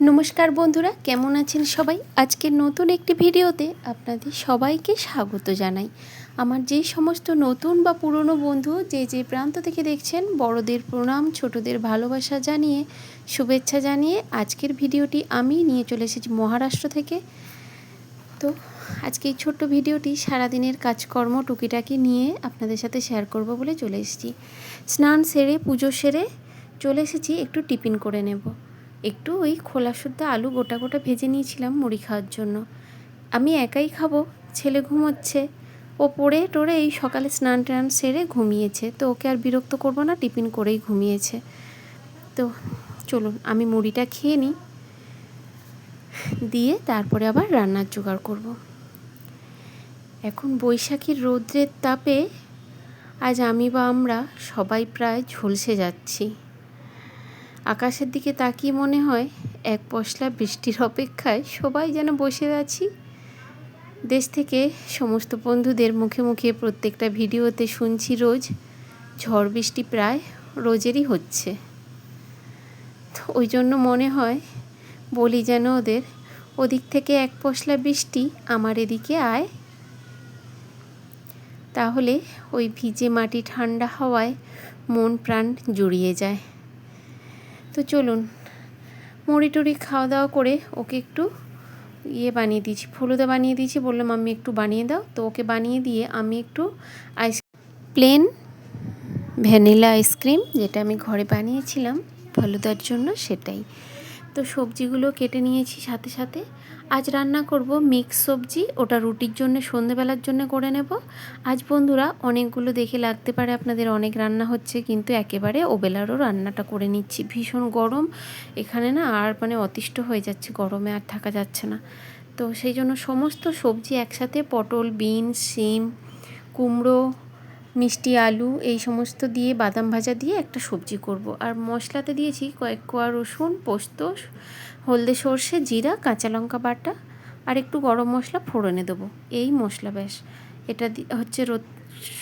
নমস্কার বন্ধুরা, কেমন আছেন সবাই? আজকের নতুন একটি ভিডিওতে আপনাদের সবাইকে স্বাগত জানাই। আমার যে সমস্ত নতুন বা পুরনো বন্ধু, যে যে প্রান্ত থেকে দেখছেন, বড়দের প্রণাম, ছোটদের ভালোবাসা জানিয়ে, শুভেচ্ছা জানিয়ে আজকের ভিডিওটি আমি নিয়ে চলে এসেছি মহারাষ্ট্র থেকে। তো আজকে এই ছোট্ট ভিডিওটি সারাদিনের কাজকর্ম টুকিটাকি নিয়ে আপনাদের সাথে শেয়ার করব বলে চলে এসেছি। স্নান সেরে, পুজো সেরে চলে এসেছি, একটু টিফিন করে নেব। একটু ওই খোলা শুদ্ধ আলু গোটা গোটা ভেজে নিয়েছিলাম মুড়ি খাওয়ার জন্য। আমি একাই খাব, ছেলে ঘুমোচ্ছে। ও পড়ে টোরে এই সকালে স্নান টান সেরে ঘুমিয়েছে। তো ওকে আর বিরক্ত করব না, টিফিন করেই ঘুমিয়েছে। তো চলুন, আমি মুড়িটা খেয়ে নিই। দিয়ে তারপরে আবার রান্নার জোগাড় করব। এখন বৈশাখীর রৌদ্রের তাপে আজ আমি বা আমরা সবাই প্রায় ঝলসে যাচ্ছি। আকাশের দিকে তাকিয়ে মনে হয়, এক পশলা বৃষ্টির অপেক্ষায় সবাই যেন বসে আছি। দেশ থেকে সমস্ত বন্ধুদের মুখে মুখে প্রত্যেকটা ভিডিওতে শুনছি রোজ, ঝড় বৃষ্টি প্রায় রোজেরই হচ্ছে। ওই জন্য মনে হয়, বলি যেন ওদের, ওদিক থেকে এক পশলা বৃষ্টি আমার এদিকে আয়। তাহলে ওই ভিজে মাটি ঠান্ডা হাওয়ায় মন প্রাণ জুড়িয়ে যায়। তো চলুন। মুড়ি টুড়ি খাওয়া দাওয়া করে ওকে একটু ইয়ে বানিয়ে দিয়েছি, ফলুদা বানিয়ে দিয়েছি। বললাম আমি একটু বানিয়ে দাও। তো ওকে বানিয়ে দিয়ে আমি একটু আইস প্লেন ভ্যানিলা আইসক্রিম যেটা আমি ঘরে বানিয়েছিলাম ফলুদার জন্য সেটাই। তো সবজিগুলো কেটে নিয়েছি সাথে সাথে। আজ রান্না করব মিক্স সবজি, ওটা রুটির জন্য, সন্ধেবেলার জন্য করে নেব। আজ বন্ধুরা, অনেকগুলো দেখে লাগতে পারে আপনাদের অনেক রান্না হচ্ছে, কিন্তু একেবারে ওবেলারও রান্নাটা করে নিচ্ছি। ভীষণ গরম। এখানে না আর মানে অতিষ্ঠ হয়ে যাচ্ছে, গরমে আর থাকা যাচ্ছে না। তো সেই জন্য সমস্ত সবজি একসাথে, পটল, বিনস, শিম, কুমড়ো মিষ্টি আলু, এই সমস্ত দিয়ে বাদাম ভাজা দিয়ে একটা সবজি করব। আর মশলাতে দিয়েছি কয়েক কোয়া রসুন, পোস্ত, হলদে সর্ষে, জিরা, কাঁচা লঙ্কা বাটা, আর একটু গরম মশলা ফোড়নে দেবো। এই মশলা ব্যাস। এটা হচ্ছে রোদ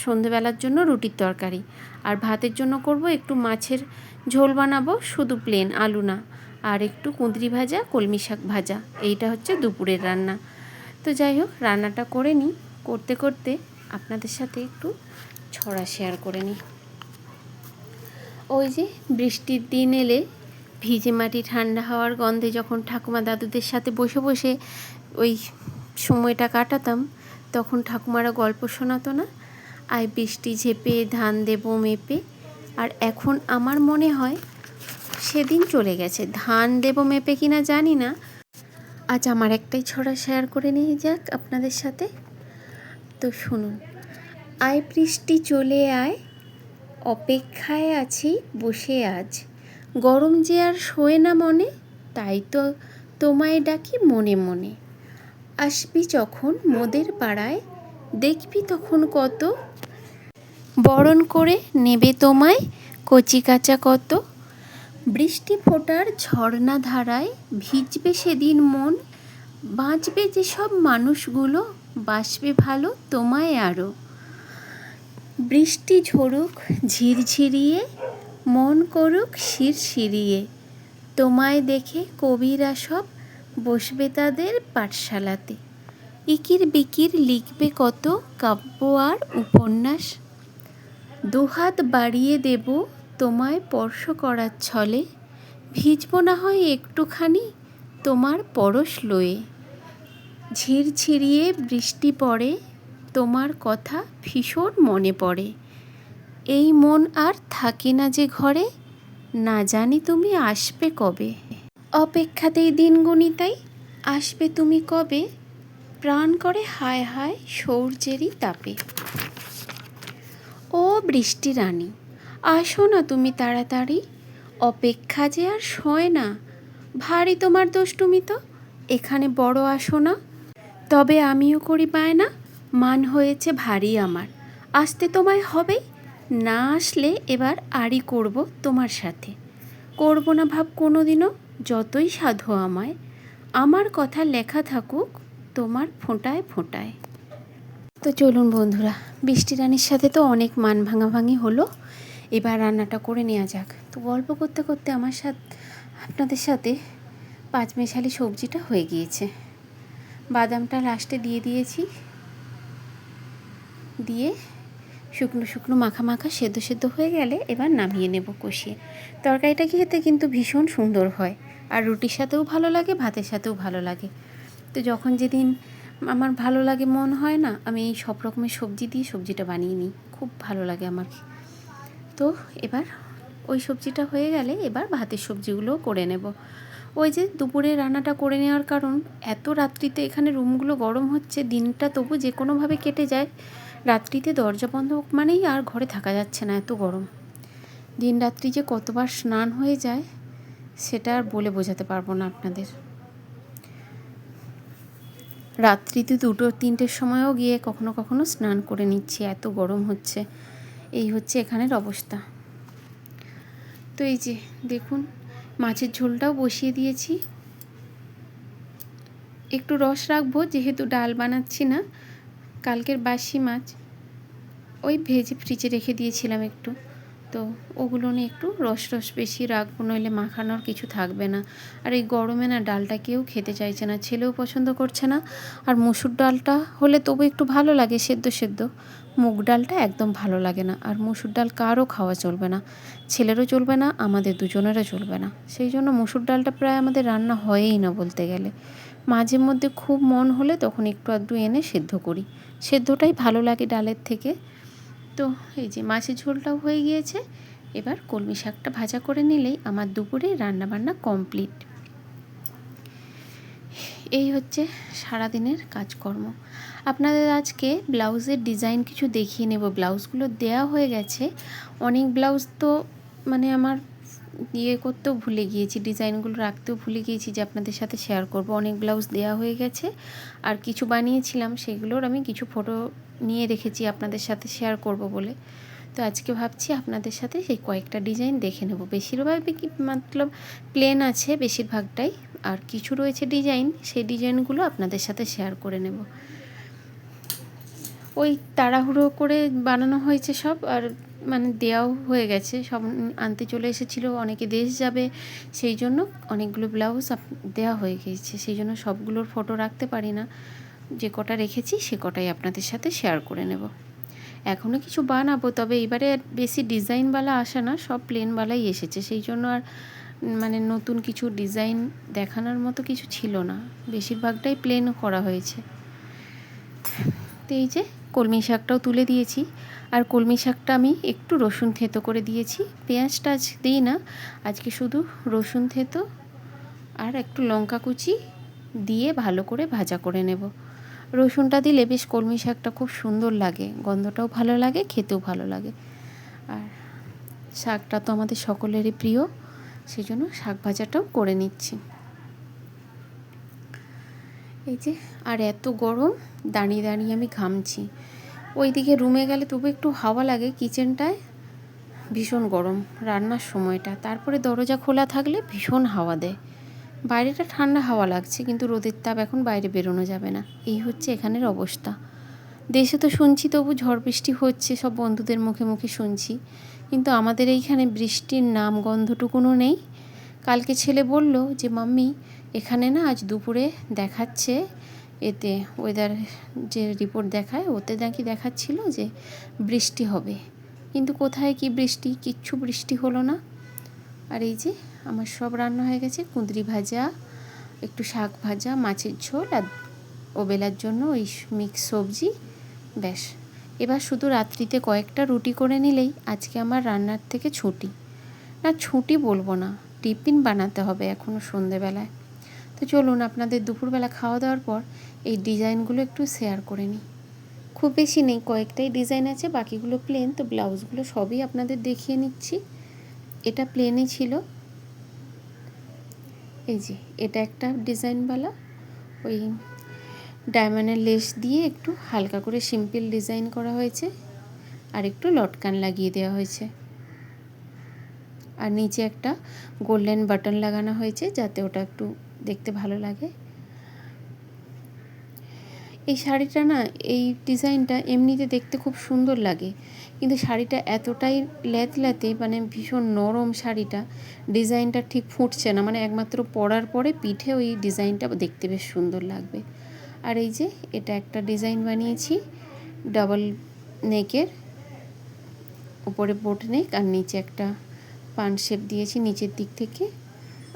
সন্ধেবেলার জন্য রুটির তরকারি। আর ভাতের জন্য করব একটু মাছের ঝোল বানাবো, শুধু প্লেন আলু না। আর একটু কুঁদরি ভাজা, কলমি শাক ভাজা। এইটা হচ্ছে দুপুরের রান্না। তো যাই হোক, রান্নাটা করে নিই। করতে করতে আপনাদের সাথে একটু ছড়া শেয়ার করে নিই ওই যে বৃষ্টির দিন এলে ভিজে মাটি ঠান্ডা হওয়ার গন্ধে যখন ঠাকুমা দাদুদের সাথে বসে বসে ওই সময়টা কাটাতাম, তখন ঠাকুমারা গল্প শোনাতো না। আয় বৃষ্টি ঝেপে, ধান দেবো মেপে। আর এখন আমার মনে হয় সেদিন চলে গেছে। ধান দেবো মেপে কিনা জানি না। আজ আমার একটাই ছড়া শেয়ার করে নিয়ে যাক আপনাদের সাথে। তো শুনুন। আয় বৃষ্টি চলে আয়, অপেক্ষায় আছি, বসে আজ। গরম যে আর শোয় না মনে, তাই তো তোমায় ডাকি মনে মনে। আসবি যখন মোদের পাড়ায়, দেখবি তখন কত। বরণ করে নেবে তোমায় কচি কাঁচা কত। বৃষ্টি ফোটার ঝর্ণা ধারায় ভিজবে সেদিন মন, বাঁচবে যেসব মানুষগুলো বাসবে ভালো তোমায় আরও বৃষ্টি ঝরুক, ঝিরঝিরিয়ে, মন করুক শিরশিরিয়ে। তোমায় দেখে কবিরা সব বসবে তাদের পাঠশালাতে। ইকির বিকির লিখবে কত কাব্য আর উপন্যাস। দুহাত বাড়িয়ে দেব তোমায় স্পর্শ করার ছলে। ভিজব না হয় একটুখানি তোমার পরশ লয়ে। ঝিরঝিরিয়ে বৃষ্টি পড়ে তোমার কথা ভীষণ মনে পড়ে। এই মন আর থাকে না যে ঘরে, না জানি তুমি আসবে কবে। অপেক্ষাতেই দিন গণিতাই আসবে তুমি কবে? প্রাণ করে হায় হায় সৌর্যেরই তাপে। ও বৃষ্টি রানী, আসো না তুমি তাড়াতাড়ি, অপেক্ষা যে আর সয় না। ভারী তোমার দোষ তুমি তো, এখানে বড় আসো না। তবে আমিও করি পায় না মান হয়েছে ভারী আমার। আসতে তোমায় হবেই না আসলে এবার আড়ি করব তোমার সাথে। করব না ভাব কোনো দিনও যতই সাধু আমায়। আমার কথা লেখা থাকুক, তোমার ফোঁটায় ফোঁটায়। তো চলুন বন্ধুরা, বৃষ্টি রানীর সাথে তো অনেক মান ভাঙাভাঙি হলো। এবার রান্নাটা করে নেওয়া যাক। তো গল্প করতে করতে আমার সাথে, আপনাদের সাথে পাঁচমেশালি সবজিটা হয়ে গিয়েছে। বাদামটা লাস্টে দিয়ে দিয়েছি। দিয়ে শুকনো শুকনো মাখা মাখা সেদ্ধ সেদ্ধ হয়ে গেলে এবার নামিয়ে নেব কষিয়ে। তরকারিটা খেতে কিন্তু ভীষণ সুন্দর হয় আর রুটির সাথেও ভালো লাগে, ভাতের সাথেও ভালো লাগে। তো যখন যেদিন আমার ভালো লাগে মন হয় না, আমি এই সব রকমের সবজি দিয়ে সবজিটা বানিয়ে নিই। খুব ভালো লাগে আমার। তো এবার ওই সবজিটা হয়ে গেলে এবার ভাতের সবজিগুলোও করে নেব। ওই যে দুপুরে রান্নাটা করে নেওয়ার কারণ, এত রাত্রিতে এখানে রুমগুলো গরম হচ্ছে, দিনটা তবু যে কোনোভাবে কেটে যায়। রাত্রিতে দরজা বন্ধ মানেই আর ঘরে থাকা যাচ্ছে না এত গরম। দিন রাত্রি যে কতবার স্নান হয়ে যায়, সেটা আর বলে বোঝাতে পারব না আপনাদের। রাত্রিতে দুটো তিনটের সময়ও গিয়ে কখনো কখনো স্নান করে নিচ্ছি, এত গরম হচ্ছে। এই হচ্ছে এখানের অবস্থা। তো এই যে, দেখুন, মাছের ঝোলটাও বসিয়ে দিয়েছি। একটু রস রাখব, যেহেতু ডাল বানাচ্ছি না কালকের বাসি মাছ, ওই ভেজে ফ্রিজে রেখে দিয়েছিলাম একটু। তো ওগুলো নিয়ে একটু রস রস বেশি রাখব, নইলে মাখানোর কিছু থাকবে না। আর এই গরমে না ডালটা কেউ খেতে চাইছে না, ছেলেও পছন্দ করছে না। আর মুসুর ডালটা হলে তবু একটু ভালো লাগে, সেদ্ধ সেদ্ধ। মুগ ডালটা একদম ভালো লাগে না, আর মুসুর ডাল কারও খাওয়া চলবে না। ছেলেরও চলবে না, আমাদের দুজনেরও চলবে না। সেই জন্য মুসুর ডালটা প্রায় আমাদের রান্না হয়েই না বলতে গেলে। মাঝে মধ্যে খুব মন হলে তখন একটু আধটু এনে সেদ্ধ করি। সেদ্ধটাই ভালো লাগে ডালের থেকে। তো এই যে মাছের ঝোলটাও হয়ে গিয়েছে। এবার কলমি শাকটা ভাজা করে নিলেই আমার দুপুরে রান্নাবান্না কমপ্লিট। এই হচ্ছে সারাদিনের কাজকর্ম। আপনাদের আজকে ব্লাউজের ডিজাইন কিছু দেখিয়ে নেব। ব্লাউজগুলো দেয়া হয়ে গেছে। অনেক ব্লাউজ তো মানে আমার ইয়ে করতেও ভুলে গিয়েছি, ডিজাইনগুলো রাখতেও ভুলে গিয়েছি যে আপনাদের সাথে শেয়ার করব। অনেক ব্লাউজ দেওয়া হয়ে গেছে, আর কিছু বানিয়েছিলাম, সেগুলোর আমি কিছু ফটো নিয়ে রেখেছি আপনাদের সাথে শেয়ার করব বলে। তো আজকে ভাবছি আপনাদের সাথে সেই কয়েকটা ডিজাইন দেখে নেব। বেশিরভাগই কি মতলব প্লেন আছে, বেশিরভাগটাই, আর কিছু রয়েছে ডিজাইন সেই ডিজাইনগুলো আপনাদের সাথে শেয়ার করে নেব। ওই তাড়াহুড়ো করে বানানো হয়েছে সব আর মানে দেওয়াও হয়ে গেছে। সব আনতে চলে এসেছিল, অনেকে দেশ যাবে, সেই জন্য অনেকগুলো ব্লাউজ দেওয়া হয়ে গিয়েছে সেই জন্য সবগুলোর ফটো রাখতে পারি না। যে কটা রেখেছি সে কটাই আপনাদের সাথে শেয়ার করে নেব। এখনও কিছু বানাবো, তবে এবারে বেশি ডিজাইনওয়ালা আসে না, সব প্লেনওয়ালাই এসেছে। সেই জন্য আর মানে নতুন কিছু ডিজাইন দেখানোর মতো কিছু ছিল না। বেশিরভাগটাই প্লেন করা হয়েছে। তো এই যে কলমি শাকটাও তুলে দিয়েছি। আর কলমি শাকটা আমি একটু রসুন থেতো করে দিয়েছি। পেঁয়াজটা আজ দিই না, আজকে শুধু রসুন থেতো আর একটু লঙ্কা কুচি দিয়ে ভালো করে ভাজা করে নেব। রসুনটা দিলে বেশ কলমি শাকটা খুব সুন্দর লাগে, গন্ধটাও ভালো লাগে, খেতেও ভালো লাগে। আর শাকটা তো আমাদের সকলেরই প্রিয়, সেজন্য শাক ভাজাটাও করে নিচ্ছি। এই যে, আর এত গরম, দাঁড়িয়ে দাঁড়িয়ে আমি ঘামছি। ওইদিকে রুমে গেলে তবু একটু হাওয়া লাগে কিচেনটায় ভীষণ গরম, রান্নার সময়টা। তারপরে দরজা খোলা থাকলে ভীষণ হাওয়া দেয়। বাইরেটা ঠান্ডা হাওয়া লাগছে, কিন্তু রোদের তাপ এখন বাইরে বেরোনো যাবে না। এই হচ্ছে এখানের অবস্থা। দেশে তো শুনছি তবু ঝড় বৃষ্টি হচ্ছে, সব বন্ধুদের মুখে মুখে শুনছি। কিন্তু আমাদের এইখানে বৃষ্টির নাম গন্ধটুকুনও নেই। কালকে ছেলে বলল যে, মাম্মি এখানে না আজ দুপুরে দেখাচ্ছে এতে ওয়েদার যে রিপোর্ট দেখায়, ওতে নাকি দেখাচ্ছিল যে বৃষ্টি হবে। কিন্তু কোথায় কি বৃষ্টি? কিচ্ছু বৃষ্টি হলো না। আর এই যে আমার সব রান্না হয়ে গেছে, কুঁদরি ভাজা, একটু শাক ভাজা, মাছের ঝোল আর ওবেলার জন্য ওই মিক্স সবজি, ব্যাস। এবার শুধু রাত্রিতে কয়েকটা রুটি করে নিলেই আজকে আমার রান্নার থেকে ছুটি। না, ছুটি বলব না, টিফিন বানাতে হবে এখনও সন্ধেবেলায়। তো চলুন আপনাদের দুপুরবেলা খাওয়া দাওয়ার পর এই ডিজাইনগুলো একটু শেয়ার করে নিই। খুব বেশি নেই, কয়েকটাই ডিজাইন আছে, বাকিগুলো প্লেন তো ব্লাউজগুলো সবই আপনাদের দেখিয়ে নিচ্ছি। এটা প্লেনই ছিল। এই যে, এটা একটা ডিজাইনওয়ালা ওই ডায়মন্ডের লেস দিয়ে একটু হালকা করে সিম্পল ডিজাইন করা হয়েছে। আর একটু লটকান লাগিয়ে দেওয়া হয়েছে। আর নিচে একটা গোল্ডেন বাটন লাগানো হয়েছে, যাতে ওটা একটু দেখতে ভালো লাগে। এই শাড়িটা না, এই ডিজাইনটা এমনিতে দেখতে খুব সুন্দর লাগে। কিন্তু শাড়িটা এতটাই ল্যাতল্যাতে মানে ভীষণ নরম শাড়িটা, ডিজাইনটা ঠিক ফুটছে না। মানে একমাত্র পরার পরে পিঠে ওই ডিজাইনটা দেখতে বেশ সুন্দর লাগবে। আর এই যে, এটা একটা ডিজাইন বানিয়েছি, ডাবল নেকের, উপরে বোট নেক আর নিচে একটা পান শেপ দিয়েছি নিচের দিক থেকে।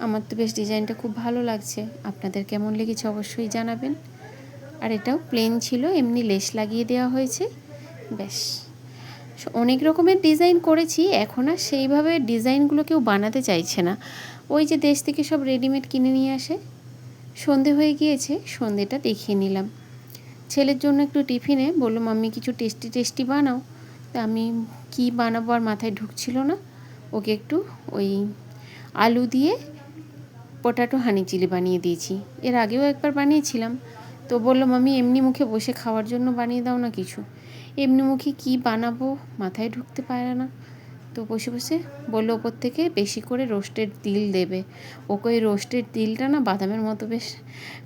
আমার তো বেশ ডিজাইনটা খুব ভালো লাগছে। আপনাদের কেমন লেগেছে অবশ্যই জানাবেন। আর এটাও প্লেন ছিল, এমনি লেস লাগিয়ে দেওয়া হয়েছে। ব্যাস। অনেক রকমের ডিজাইন করেছি, এখন আর সেইভাবে ডিজাইনগুলো কেউ বানাতে চাইছে না। ওই যে দেশ থেকে সব রেডিমেড কিনে নিয়ে আসে। সন্ধে হয়ে গিয়েছে, সন্ধেটা দেখিয়ে নিলাম। ছেলের জন্য একটু টিফিনে বললাম আমি কিছু টেস্টি টেস্টি বানাও। তা আমি কি বানাবো আর মাথায় ঢুকছিল না। ওকে একটু ওই আলু দিয়ে পটাটো হানি চিলি বানিয়ে দিয়েছি। এর আগেও একবার বানিয়েছিলাম। তো বলল মামি এমনি মুখে বসে খাওয়ার জন্য বানিয়ে দাও না কিছু। এমনি মুখে কি বানাবো? মাথায় ঢুকতে পারে না। তো বসে বসে বলল, ওপর থেকে বেশি করে রোস্টেড তিল দেবে। ওকে ওই রোস্টেড তিলটা না বাদামের মতো বেশ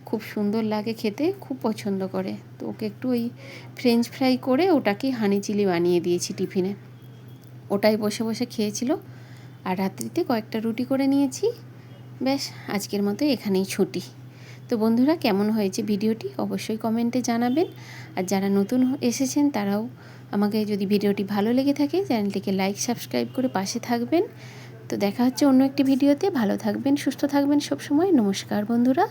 খুব সুন্দর লাগে খেতে, খুব পছন্দ করে। তো ওকে একটু ওই ফ্রেঞ্চ ফ্রাই করে ওটাকে হানি চিলি বানিয়ে দিয়েছি টিফিনে। ওটাই বসে বসে খেয়েছিল। আর রাত্রিতে কয়েকটা রুটি করে নিয়েছি। ব্যাস আজকের মতো এখানেই ছুটি। তো বন্ধুরা, কেমন হয়েছে ভিডিওটি অবশ্যই কমেন্টে জানাবেন। আর যারা নতুন এসেছেন, তারাও আমাকে যদি ভিডিওটি ভালো লেগে থাকে, চ্যানেলটিকে লাইক, সাবস্ক্রাইব করে পাশে থাকবেন। তো দেখা হচ্ছে অন্য একটি ভিডিওতে। ভালো থাকবেন, সুস্থ থাকবেন সবসময়। নমস্কার বন্ধুরা।